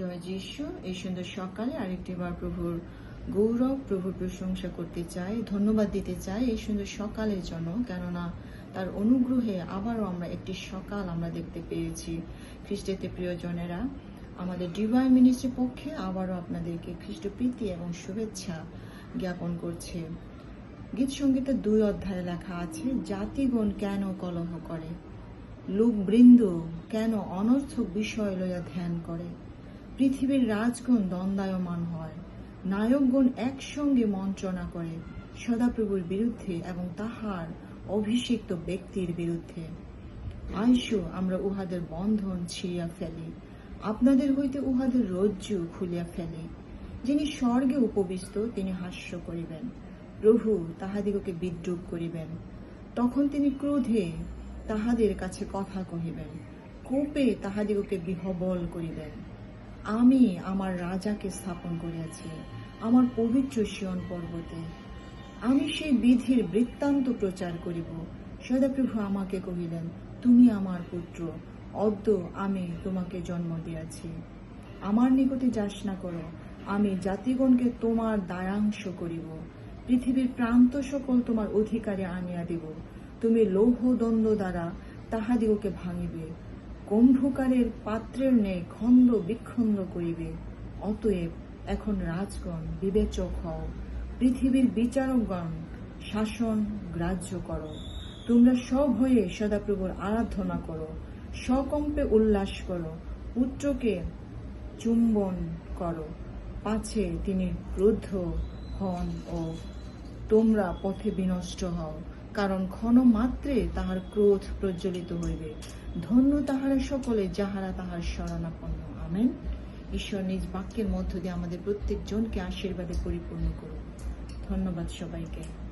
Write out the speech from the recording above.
জয় যিশু এই সুন্দর সকালে আরেকটি বার প্রভুর গৌরব, প্রভুর প্রশংসা করতে চাই, ধন্যবাদ দিতে চাই এই সুন্দর সকালের জন্য, কেননা তার অনুগ্রহে আবারও আমরা একটি সকাল আমরা দেখতে পেয়েছি। খ্রিস্টেতে প্রিয়জনেরা, আমাদের ডিভাইন মিনিস্ট্রির পক্ষে আবারও আপনাদেরকে খ্রিস্ট প্রীতি এবং শুভেচ্ছা জ্ঞাপন করছে। গীত সঙ্গীতের দুই অধ্যায়ে লেখা আছে, জাতিগণ কেন কলহ করে? লোকবৃন্দ কেন অনর্থক বিষয় লইয়া ধ্যান করে? পৃথিবীর রাজগণ দ্বন্দ্বায়মান হয়। নায়কগণ একসঙ্গে মন্ত্রণা করে সদাপ্রভুর বিরুদ্ধে এবং তাহার অভিষিক্ত ব্যক্তির বিরুদ্ধে। আইসো, আমরা উহাদের বন্ধন ছিঁড়িয়া ফেলি। আপনাদের হইতে উহাদের রজ্জু খুলিয়া ফেলি। যিনি স্বর্গে উপবিষ্ট, তিনি হাস্য করিবেন। প্রভু তাহাদিগকে বিদ্রুপ করিবেন। তখন তিনি ক্রোধে তাহাদের কাছে কথা কহিবেন। কোপে তাহাদিগকে বিহবল করিবেন। আমি আমার রাজাকে স্থাপন করিয়াছি, আমার পবিত্র শিয়ন পর্বতে। আমি সেই বিধির বৃত্তান্ত প্রচার করিব। সদাপ্রভু আমাকে কহিলেন, তুমি আমার পুত্র, অদ্য আমি তোমাকে জন্ম দিয়াছি। আমার নিকটে যাস না করো, আমি জাতিগণকে তোমার দায়াংশ করিব। পৃথিবীর প্রান্ত সকল তোমার অধিকারে আনিয়া দিব। তুমি লৌহদণ্ড দ্বারা তাহাদিগকে ভাঙিবে। কুম্ভকারের পাত্রের ন্যায় খণ্ড বিখণ্ড করিবে। অতএব এখন রাজগণ বিবেচক হও, পৃথিবীর বিচারকগণ শাসন গ্রাহ্য করো। তোমরা সব হয়ে সদাপ্রভুর আরাধনা করো, সকম্পে উল্লাস করো, পুত্রকে চুম্বন করো। পাছে তিনি ক্রুদ্ধ হন ও তোমরা পথে বিনষ্ট হও। কারণ ক্ষণ মাত্রে তাহার ক্রোধ প্রজ্বলিত হইবে। ধন্য তাহারা সকলে যাহারা তাহার শরণাপন্ন। আমেন। ঈশ্বর নিজ বাক্যের মধ্য দিয়ে আমাদের প্রত্যেক জনকে আশীর্বাদে পরিপূর্ণ করুন। ধন্যবাদ সবাইকে।